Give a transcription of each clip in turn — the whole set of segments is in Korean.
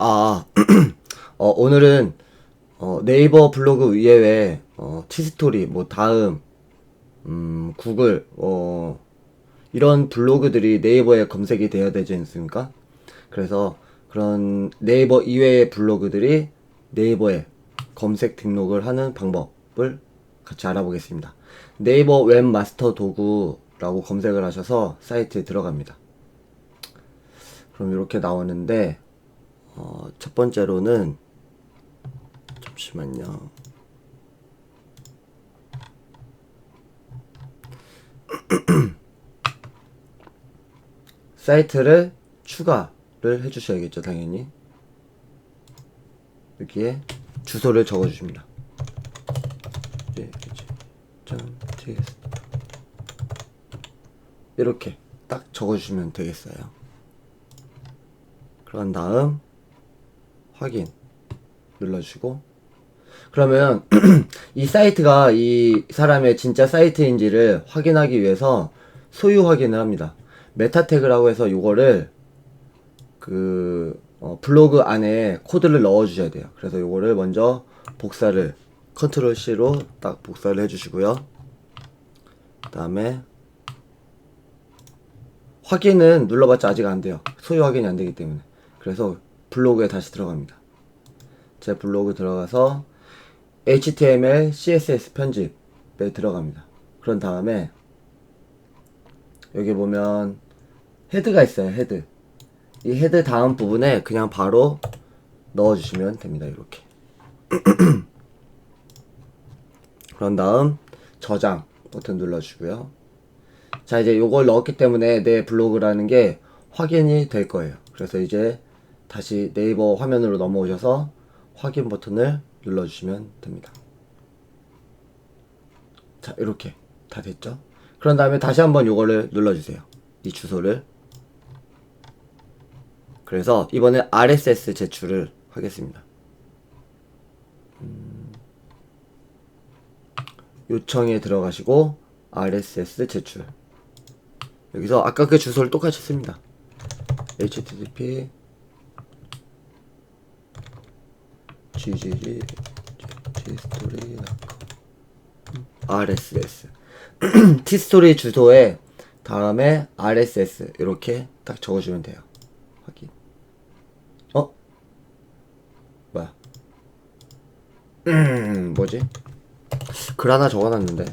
아, 어, 오늘은 어, 네이버 블로그 이외에 어, 티스토리, 뭐 다음, 음, 구글, 어, 이런 블로그들이 네이버에 검색이 되어야 되지 않습니까? 그래서 그런 네이버 이외의 블로그들이 네이버에 검색 등록을 하는 방법을 같이 알아보겠습니다. 네이버 웹마스터 도구라고 검색을 하셔서 사이트에 들어갑니다. 그럼 이렇게 나오는데 어, 첫 번째로는 잠시만요. 사이트를 추가를 해주셔야겠죠, 당연히. 여기에 주소를 적어주십니다. 예, 이렇게 딱 적어주시면 되겠어요. 그런 다음 확인 눌러주시고 그러면 이 사이트가 이 사람의 진짜 사이트인지를 확인하기 위해서 소유 확인을 합니다. 메타 태그라고 해서 요거를 그 어, 블로그 안에 코드를 넣어 주셔야 돼요. 그래서 요거를 먼저 복사를 컨트롤 C로 딱 복사를 해 주시고요. 그다음에 확인은 눌러봤자 아직 안 돼요. 소유 확인이 안 되기 때문에. 그래서 블로그에 다시 들어갑니다. 제 블로그 들어가서 HTML, CSS 편집에 들어갑니다. 그런 다음에 여기 보면 헤드가 있어요. 헤드. 이 헤드 다음 부분에 그냥 바로 넣어주시면 됩니다. 이렇게. 그런 다음 저장 버튼 눌러주고요. 자 이제 요걸 넣었기 때문에 내 블로그라는 게 확인이 될 거예요. 그래서 이제 다시 네이버 화면으로 넘어오셔서 확인 버튼을 눌러주시면 됩니다. 자 이렇게 다 됐죠? 그런 다음에 다시 한번 요거를 눌러주세요. 이 주소를 그래서 이번에 RSS 제출을 하겠습니다. 음, 요청에 들어가시고 RSS 제출 여기서 아까 그 주소를 똑같이 씁니다. http gg tstory.com RSS tstory 주소에 다음에 RSS 이렇게 딱 적어주면 돼요. 확인. 어? 뭐야? 음, 뭐지? 글 하나 적어놨는데.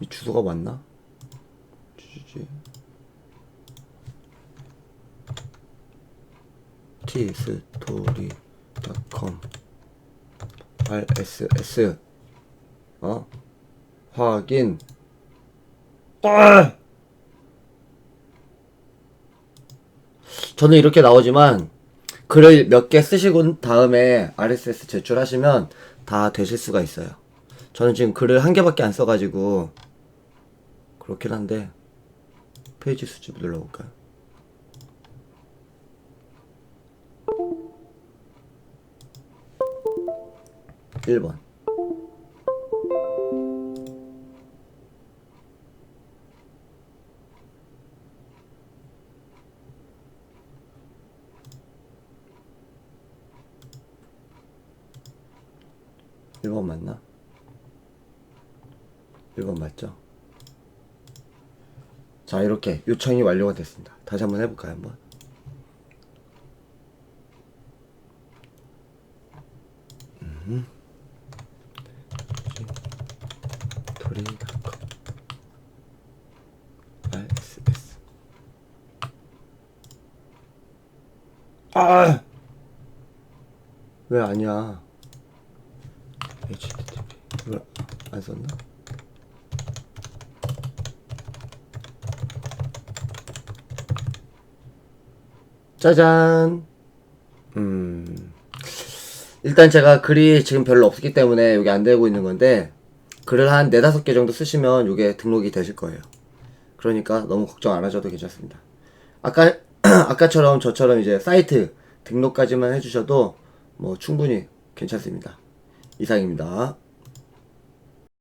이 주소가 맞나? GG. tstory.com RSS 어 확인 아! 저는 이렇게 나오지만 글을 몇 개 쓰시고 다음에 RSS 제출하시면 다 되실 수가 있어요. 저는 지금 글을 한 개밖에 안 써가지고 그렇긴 한데 페이지 수집 눌러볼까요? 1번 1번 맞나? 1번 맞죠? 자 이렇게 요청이 완료가 됐습니다 다시 한번 해볼까요 한번 음. 도리닷컴 RSS 아! 왜 아니야? HTTP 이걸 안 썼나? 짜잔. 음. 일단 제가 글이 지금 별로 없기 때문에 여기 안 되고 있는 건데 글을 한 네다섯 개 정도 쓰시면 이게 등록이 되실 거예요. 그러니까 너무 걱정 안 하셔도 괜찮습니다. 아까 아까처럼 저처럼 이제 사이트 등록까지만 해주셔도 뭐 충분히 괜찮습니다 이상입니다.